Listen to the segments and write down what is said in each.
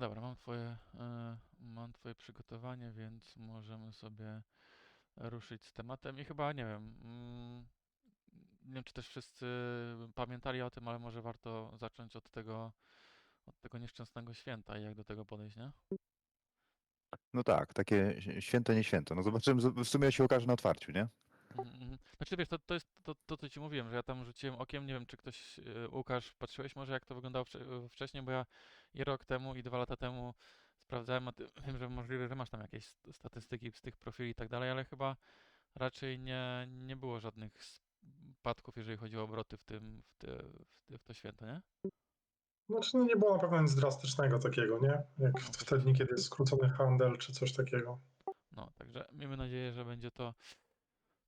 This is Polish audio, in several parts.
Dobra, mam twoje, e, mam twoje przygotowanie, więc możemy sobie ruszyć z tematem i chyba, nie wiem, mm, nie wiem, czy też wszyscy pamiętali o tym, ale może warto zacząć od tego, od tego nieszczęsnego święta i jak do tego podejść, nie? No tak, takie święto, nie święto. No zobaczymy, w sumie się okaże na otwarciu, nie? Mhm. Znaczy, wiesz, to, to jest to, to, co ci mówiłem, że ja tam rzuciłem okiem, nie wiem, czy ktoś, e, Łukasz, patrzyłeś może, jak to wyglądało wcze- wcześniej, bo ja i rok temu, i dwa lata temu sprawdzałem, a ty, wiem, że możliwe, że masz tam jakieś st- statystyki z tych profili i tak dalej, ale chyba raczej nie, nie było żadnych spadków, jeżeli chodzi o obroty w tym, w, te, w, te, w to święto, nie? Znaczy, no nie było na pewno nic drastycznego takiego, nie? Jak No, w to te dni, kiedy jest skrócony handel czy coś takiego. No, także miejmy nadzieję, że będzie to,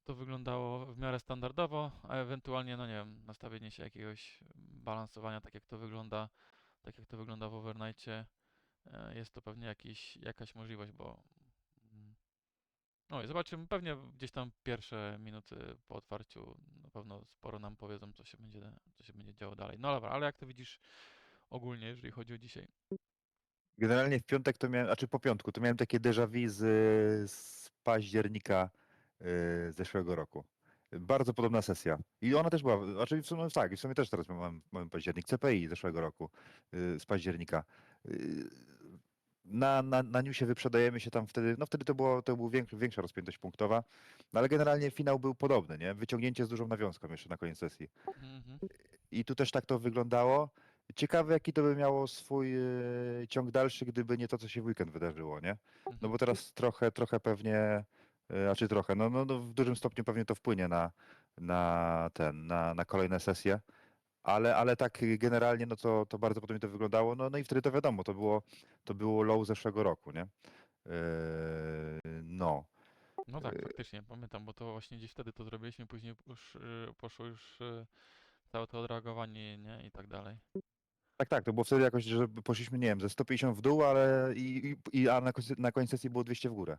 to wyglądało w miarę standardowo, a ewentualnie, no nie wiem, nastawienie się jakiegoś balansowania, tak jak to wygląda, tak jak to wygląda w Overnightie, e, jest to pewnie jakiś, jakaś możliwość, bo mm, no i zobaczymy, pewnie gdzieś tam pierwsze minuty po otwarciu na pewno sporo nam powiedzą, co się będzie, co się będzie działo dalej. No dobra, ale jak to widzisz ogólnie, jeżeli chodzi o dzisiaj? Generalnie w piątek to miałem, a czy po piątku, to miałem takie déjà vu z, z października zeszłego roku. Bardzo podobna sesja. I ona też była, znaczy w sumie tak, i w sumie też teraz mamy, mamy październik, CPI zeszłego roku, y, z października. Y, Na, na, na newsie wyprzedajemy się tam wtedy, no wtedy to, było, to był większa, większa rozpiętość punktowa, no ale generalnie finał był podobny, nie? Wyciągnięcie z dużą nawiązką jeszcze na koniec sesji. Mhm. I tu też tak to wyglądało. Ciekawe, jaki to by miało swój ciąg dalszy, gdyby nie to, co się w weekend wydarzyło, nie? No Mhm. bo teraz trochę, trochę pewnie, a czy trochę, no, no, no w dużym stopniu pewnie to wpłynie na, na ten, na, na kolejne sesje. Ale, ale tak generalnie, no to, to bardzo podobnie to wyglądało. No, no i wtedy to wiadomo, to było, to było low zeszłego roku, nie? E, no. No tak, Y- faktycznie, pamiętam, bo to właśnie gdzieś wtedy to zrobiliśmy, później już poszło już całe to odreagowanie, nie, i tak dalej. Tak, tak, to było wtedy jakoś, że poszliśmy, nie wiem, ze 150 w dół, ale i, i, a na, na końcu sesji było 200 w górę.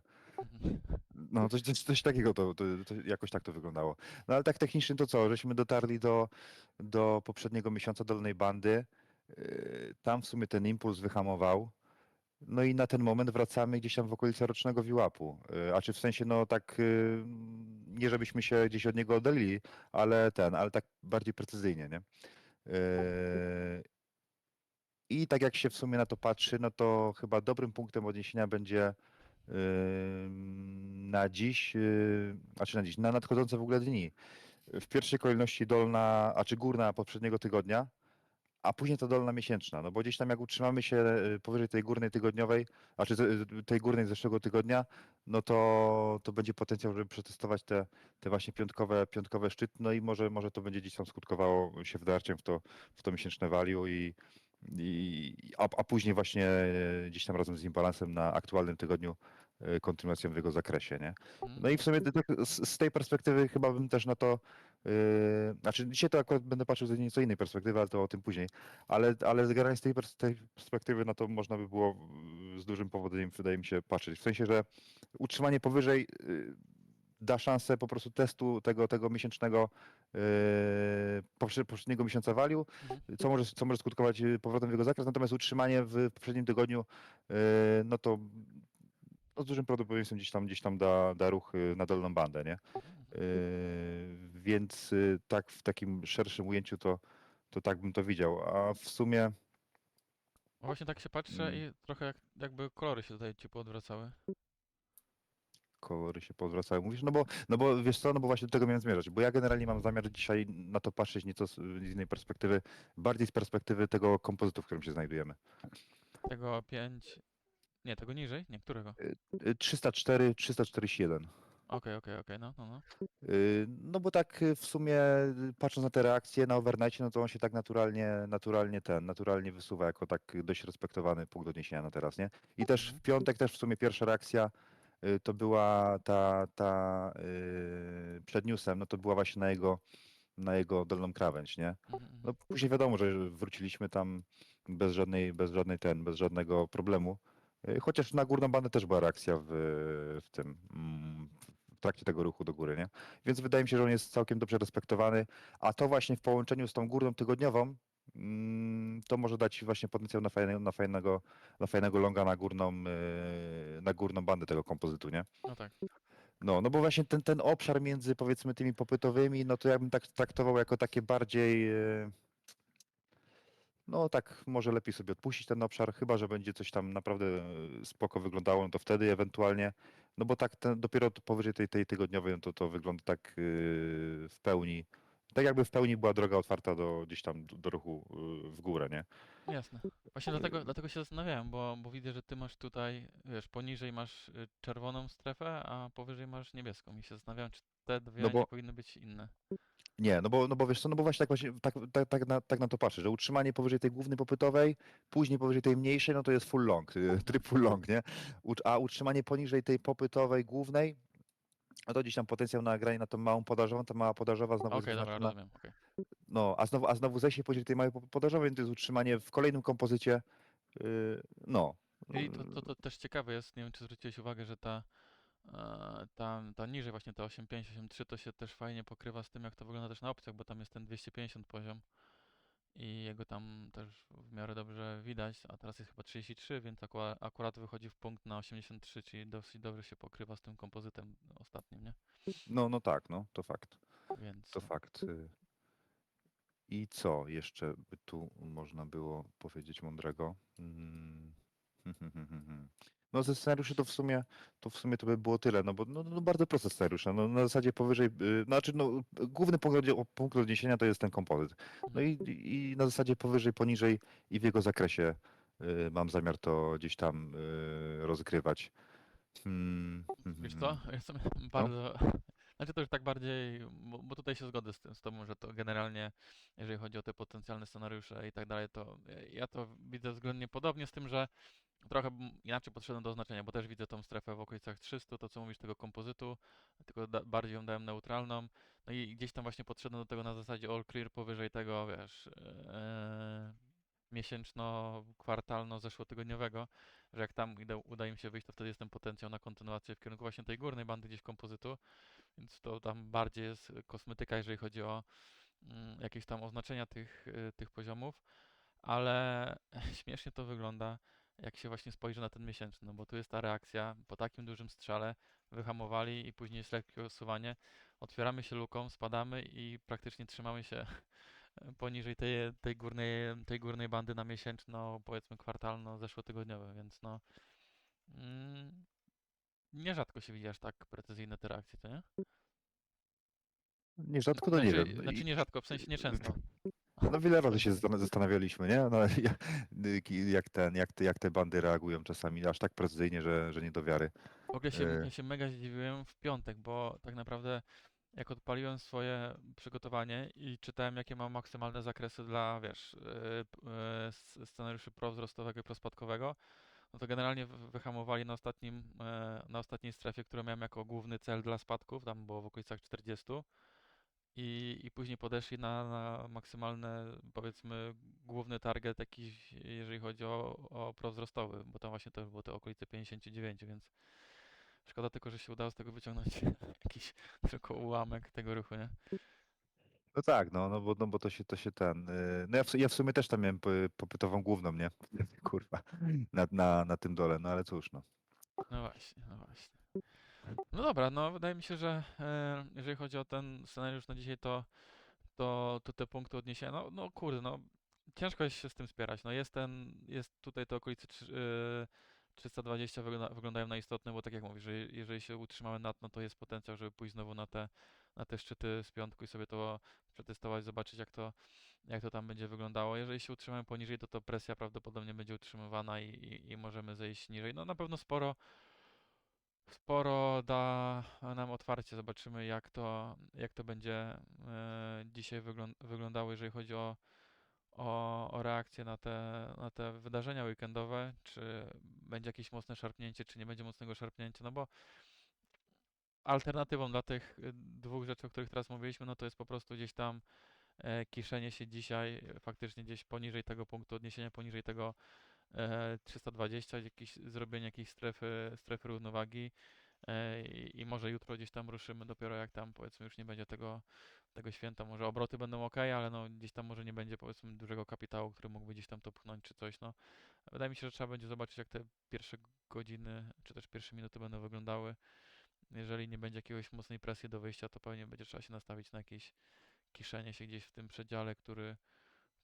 No, coś, coś, coś takiego to, to, to jakoś tak to wyglądało. No ale tak technicznie to co, żeśmy dotarli do, do poprzedniego miesiąca dolnej bandy. Yy, Tam w sumie ten impuls wyhamował. No i na ten moment wracamy gdzieś tam w okolice rocznego VWAP-u. Yy, A czy w sensie, no tak, yy, nie żebyśmy się gdzieś od niego oddalili, ale ten, ale tak bardziej precyzyjnie, nie? I tak jak się w sumie na to patrzy, no to chyba dobrym punktem odniesienia będzie na dziś, yy, znaczy na dziś, na nadchodzące w ogóle dni. W pierwszej kolejności dolna, a czy górna poprzedniego tygodnia, a później ta dolna miesięczna, no bo gdzieś tam jak utrzymamy się y, powyżej tej górnej tygodniowej, a czy y, tej górnej zeszłego tygodnia, no to, to będzie potencjał, żeby przetestować te, te właśnie piątkowe, piątkowe szczyt, no i może, może to będzie gdzieś tam skutkowało się wdarciem w to, w to miesięczne value i, i a, a później właśnie y, gdzieś tam razem z imbalansem na aktualnym tygodniu y, kontynuacją w jego zakresie, nie? Mhm. No i w sumie tak z, z tej perspektywy chyba bym też na to, yy, znaczy dzisiaj to akurat będę patrzył z nieco innej perspektywy, ale to o tym później, ale, ale generalnie z tej, tej perspektywy na to można by było z dużym powodzeniem, wydaje mi się, patrzeć. W sensie, że utrzymanie powyżej yy, da szansę po prostu testu tego, tego miesięcznego, yy, poprze- poprzedniego miesiąca value, Mhm. co może, co może skutkować yy, powrotem w jego zakres, natomiast utrzymanie w poprzednim tygodniu, yy, no to no z dużym prawdopodobieństwem gdzieś tam, gdzieś tam da, da ruch y, na dolną bandę, nie? Yy, więc y, tak w takim szerszym ujęciu to, to tak bym to widział. A w sumie No Właśnie tak się patrzę Mm. i trochę jak, jakby kolory się tutaj ci poodwracały. Kolory się podwracały. Mówisz, no bo, no bo wiesz co, no bo właśnie do tego miałem zmierzać, bo ja generalnie mam zamiar dzisiaj na to patrzeć nieco z, innej perspektywy, bardziej z perspektywy tego kompozytu, w którym się znajdujemy. Tego 5, nie, tego niżej, nie, którego? Y, 304, 341. Okej, okej, okej, no, no, no. Yy, No bo tak y, w sumie y, patrząc na te reakcje na overnightie, no to on się tak naturalnie, naturalnie ten, naturalnie wysuwa jako tak dość respektowany punkt odniesienia na teraz, nie? I też w piątek też w sumie pierwsza reakcja y, to była ta, ta yy, przed newsem, no to była właśnie na jego, na jego dolną krawędź, nie? Mhm, mhm. No później wiadomo, że wróciliśmy tam bez żadnej, bez żadnej ten, bez żadnego problemu. Y, Chociaż na górną bandę też była reakcja w, w tym, mm, w trakcie tego ruchu do góry, nie? Więc wydaje mi się, że on jest całkiem dobrze respektowany, a to właśnie w połączeniu z tą górną tygodniową, mm, to może dać właśnie potencjał na fajnego, na fajnego, na fajnego longa na górną, yy, na górną bandę tego kompozytu, nie? No tak. No, no bo właśnie ten, ten obszar między powiedzmy tymi popytowymi, no to ja bym tak traktował jako takie bardziej, e, no tak może lepiej sobie odpuścić ten obszar, chyba że będzie coś tam naprawdę e, spoko wyglądało, no to wtedy ewentualnie, no bo tak ten, dopiero to powyżej tej, tej tygodniowej, no to to wygląda tak e, w pełni, tak jakby w pełni była droga otwarta do gdzieś tam do, do ruchu e, w górę, nie? Jasne. Właśnie dlatego, dlatego się zastanawiałem, bo, bo widzę, że ty masz tutaj, wiesz, poniżej masz y, czerwoną strefę, a powyżej masz niebieską. I się zastanawiałem, czy te dwie No nie bo- powinny być inne. Nie, no bo, no bo wiesz co, no bo właśnie tak właśnie tak, tak, tak, na, tak na to patrzę, że utrzymanie powyżej tej głównej popytowej, później powyżej tej mniejszej, no to jest full long, y, tryb full long, nie? A utrzymanie poniżej tej popytowej głównej, no to gdzieś tam potencjał na granie na tą małą podażową, ta mała podażowa znowu Okej, jest dobra, wyznaczona- rozumiem. okej. no, a znowu, a znowu zejście poniżej tej małej po- podażowej, to jest utrzymanie w kolejnym kompozycie, yy, no. I to, to, to też ciekawe jest, nie wiem, czy zwróciłeś uwagę, że ta, e, ta, ta niżej właśnie ta 8.5, 8.3 to się też fajnie pokrywa z tym, jak to wygląda też na opcjach, bo tam jest ten 250 poziom i jego tam też w miarę dobrze widać, a teraz jest chyba 33, więc akurat wychodzi w punkt na 83, czyli dosyć dobrze się pokrywa z tym kompozytem ostatnim, nie? No, no tak, no, to fakt. Więc To fakt. y. I co jeszcze by tu można było powiedzieć mądrego? Mm. No ze scenariuszy to w sumie to w sumie to by było tyle, no bo no, no bardzo proste scenariusze. No, na zasadzie powyżej, y, znaczy no, główny punkt, punkt odniesienia to jest ten kompozyt. No i, i na zasadzie powyżej, poniżej i w jego zakresie y, mam zamiar to gdzieś tam y, rozgrywać. Hmm, Wiesz mhm. co? Jestem bardzo. Znaczy to już tak bardziej, bo, bo tutaj się zgodzę z, tym, z tobą, że to generalnie, jeżeli chodzi o te potencjalne scenariusze i tak dalej, to ja- to widzę względnie podobnie z tym, że trochę inaczej podszedłem do oznaczenia, bo też widzę tą strefę w okolicach 300, to co mówisz tego kompozytu, tylko da, bardziej ją dałem neutralną. No i gdzieś tam właśnie podszedłem do tego na zasadzie all clear powyżej tego, wiesz, e, miesięczno, kwartalno, zeszłotygodniowego, że jak tam uda, uda im się wyjść, to wtedy jest ten potencjał na kontynuację w kierunku właśnie tej górnej bandy gdzieś kompozytu, więc to tam bardziej jest kosmetyka, jeżeli chodzi o mm, jakieś tam oznaczenia tych, y, tych poziomów, ale śmiesznie to wygląda, jak się właśnie spojrzy na ten miesięczny, no bo tu jest ta reakcja, po takim dużym strzale wyhamowali i później jest lekkie osuwanie, otwieramy się luką, spadamy i praktycznie trzymamy się poniżej tej, tej, górnej, tej górnej bandy na miesięczno, powiedzmy kwartalno, zeszłotygodniowe, więc no mm, nierzadko się widzi aż tak precyzyjne te reakcje, to nie? Nierzadko, no nie znaczy, wiem. Znaczy nierzadko, w sensie nieczęsto. No wiele razy się zastan- zastanawialiśmy, nie? No, y, jak, ten, jak, te, jak te bandy reagują czasami aż tak precyzyjnie, że, że nie do wiary. W ogóle się, ja się mega zdziwiłem w piątek, bo tak naprawdę jak odpaliłem swoje przygotowanie i czytałem jakie mam maksymalne zakresy dla, wiesz, s- scenariuszy prowzrostowego i prospadkowego, no to generalnie wy- wyhamowali na ostatnim, e, na ostatniej strefie, którą miałem jako główny cel dla spadków, tam było w okolicach 40 i, i później podeszli na, na maksymalny, powiedzmy, główny target jakiś, jeżeli chodzi o, o prowzrostowy, bo tam właśnie to było te okolice 59, więc szkoda tylko, że się udało z tego wyciągnąć jakiś tylko ułamek tego ruchu, nie? No tak, no, no, bo, no bo to się, to się ten. y, No ja w, ja w sumie też tam miałem po- popytową główną, nie? Kurwa. Na, na, na tym dole, no ale cóż, no. No właśnie, no właśnie. No dobra, no wydaje mi się, że e, jeżeli chodzi o ten scenariusz na dzisiaj, to, to, to te punkty odniesienia, no, no kurde, no ciężko jest się z tym spierać. No jest ten, jest tutaj te okolice trzy- e, 320 wygląda, wyglądają na istotne, bo tak jak mówisz, że je- jeżeli się utrzymamy nad, no to jest potencjał, żeby pójść znowu na te, na te szczyty z piątku i sobie to przetestować, zobaczyć jak to, jak to tam będzie wyglądało. Jeżeli się utrzymamy poniżej, to to presja prawdopodobnie będzie utrzymywana i, i, i możemy zejść niżej. No na pewno sporo sporo da nam otwarcie. Zobaczymy, jak to, jak to będzie e, dzisiaj wyglą- wyglądało, jeżeli chodzi o, o, o reakcję na te, na te wydarzenia weekendowe. Czy będzie jakieś mocne szarpnięcie, czy nie będzie mocnego szarpnięcia. No bo alternatywą dla tych y, dwóch rzeczy, o których teraz mówiliśmy, no to jest po prostu gdzieś tam e, kiszenie się dzisiaj e, faktycznie gdzieś poniżej tego punktu odniesienia, poniżej tego e, 320, jakieś, zrobienie jakiejś strefy, strefy równowagi, E, I, I może jutro gdzieś tam ruszymy, dopiero jak tam powiedzmy już nie będzie tego, tego święta. Może obroty będą ok, ale no gdzieś tam może nie będzie powiedzmy dużego kapitału, który mógłby gdzieś tam to pchnąć czy coś. No, wydaje mi się, że trzeba będzie zobaczyć, jak te pierwsze godziny czy też pierwsze minuty będą wyglądały. Jeżeli nie będzie jakiegoś mocnej presji do wyjścia, to pewnie będzie trzeba się nastawić na jakieś kiszenie się gdzieś w tym przedziale, który,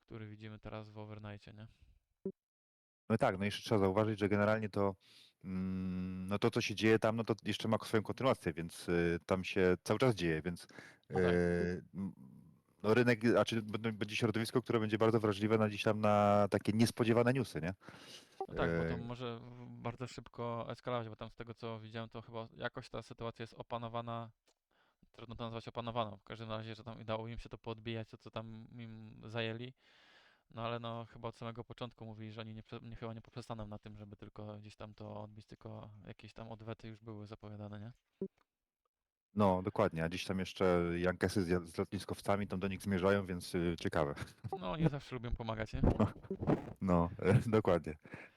który widzimy teraz w overnightie, nie? No tak, no jeszcze trzeba zauważyć, że generalnie to, mm, no to co się dzieje tam, no to jeszcze ma swoją kontynuację, więc y, tam się cały czas dzieje, więc No tak. no rynek, a czy będzie środowisko, które będzie bardzo wrażliwe na dziś tam na takie niespodziewane newsy, nie? No tak, bo to może bardzo szybko eskalować, bo tam z tego co widziałem, to chyba jakoś ta sytuacja jest opanowana, trudno to nazwać opanowaną, w każdym razie, że tam udało im się to poodbijać, to co tam im zajęli, no ale no chyba od samego początku mówili, że oni nie, nie chyba nie poprzestaną na tym, żeby tylko gdzieś tam to odbić, tylko jakieś tam odwety już były zapowiadane, nie? No, dokładnie, a dziś tam jeszcze Jankesy z, z lotniskowcami tam do nich zmierzają, więc y, ciekawe. No oni zawsze lubią pomagać, nie? No, dokładnie.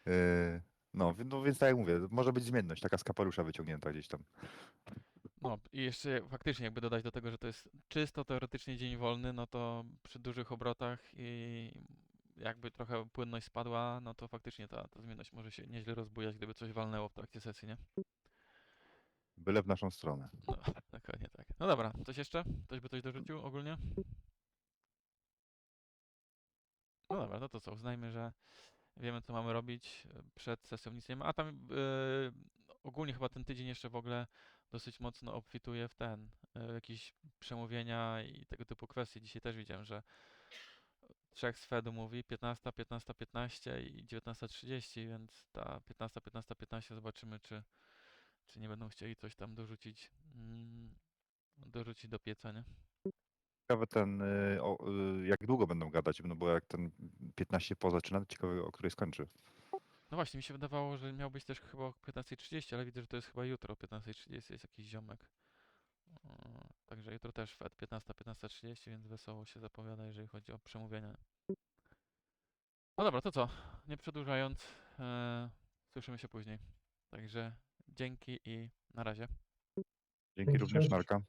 Y, no, wi- no, więc tak jak mówię, może być zmienność, taka z kapelusza wyciągnięta gdzieś tam. No i jeszcze faktycznie jakby dodać do tego, że to jest czysto teoretycznie dzień wolny, no to przy dużych obrotach i jakby trochę płynność spadła, no to faktycznie ta, ta zmienność może się nieźle rozbujać, gdyby coś walnęło w trakcie sesji, nie? Byle w naszą stronę. No, dokładnie tak. No dobra, coś jeszcze? Ktoś by coś dorzucił ogólnie? No dobra, no to co, uznajmy, że wiemy co mamy robić, e, przed sesją nic nie ma, a tam e, ogólnie chyba ten tydzień jeszcze w ogóle dosyć mocno obfituje w ten, e, jakieś przemówienia i tego typu kwestie. Dzisiaj też widziałem, że trzech z Fedu mówi 15, 15, 15 i 19.30, więc ta 15, 15, 15 zobaczymy, czy, czy nie będą chcieli coś tam dorzucić, mm, dorzucić do pieca, nie? Ciekawe ten, y, o, y, jak długo będą gadać, no bo jak ten 15 po zaczyna, ciekawe o której skończy. No właśnie, mi się wydawało, że miał być też chyba o 15.30, ale widzę, że to jest chyba jutro o 15.30 jest jakiś ziomek. Także jutro też Fed 15, 15.30, więc wesoło się zapowiada, jeżeli chodzi o przemówienia. No dobra, to co? Nie przedłużając, e, słyszymy się później. Także dzięki i na razie. Dzięki Dzięki, również. Marka.